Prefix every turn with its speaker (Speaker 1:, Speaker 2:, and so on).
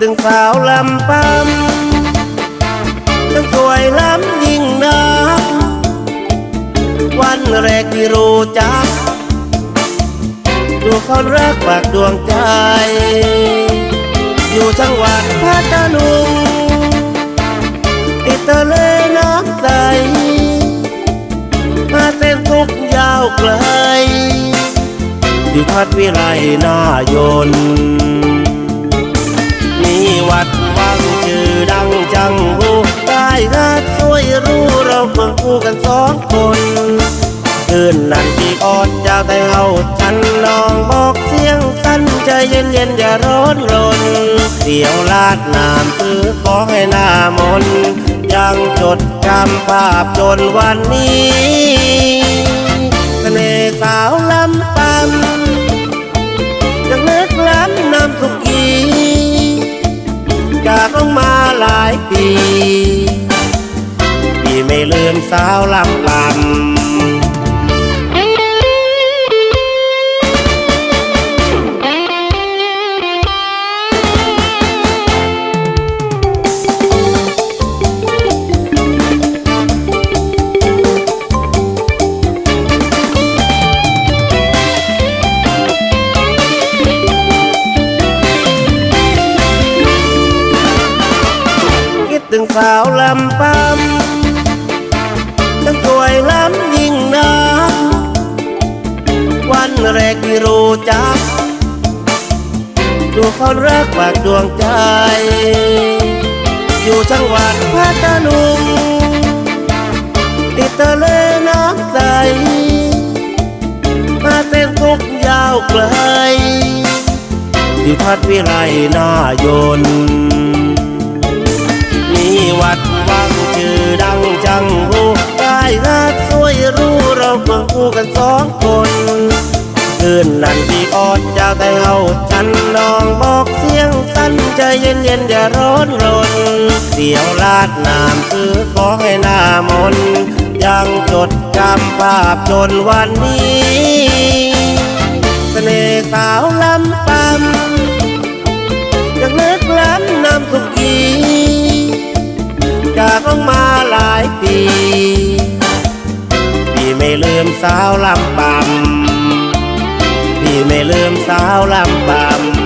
Speaker 1: ถึงสาวลำปำทั้งสวยล้ำยิ่งนักวันแรกที่รู้จักดูคนรักปากดวงใจ อยู่จังหวัดพัทลุงติดทะเลน้ำใสมาเส้นทุกยาวไกลอยู่พัดวิไลนายน วัดวังชื่อดังจังหูได้รักสวยรู้เราควงคู่กันสองคนคืนนั้นที่ออดจะแต่เอาฉันลองบอกเสียงสั้นใจเย็นเย็นอย่าร้อนรนเดี๋ยวลาดน้ำซื้อของให้หน้ามนยังจดจำภาพจนวันนี้ องมาหลายปี พี่ไม่ลืมสาวลำลำ สาวลำปำทั้งสวยล้ำยิ่งนักวันแรกที่รู้จักดูคนรักปากดวงใจ อยู่จังหวัดพัทลุงติดทะเลน้ำใส มาเส้นทุกยาวไกลที่พัดวิไลนายน คนคืนนั้นที่ออดจะแต่เอาฉันลองบอกเสียงสั้นใจเย็นเย็นอย่าร้อนรนเดี๋ยวลาดน้ำคือของให้หน้ามน ยังจดจำภาพจนวันนี้ เสน่ห์สาวลำปำ สาวลำปำพี่ไม่ลืมสาวลำปำ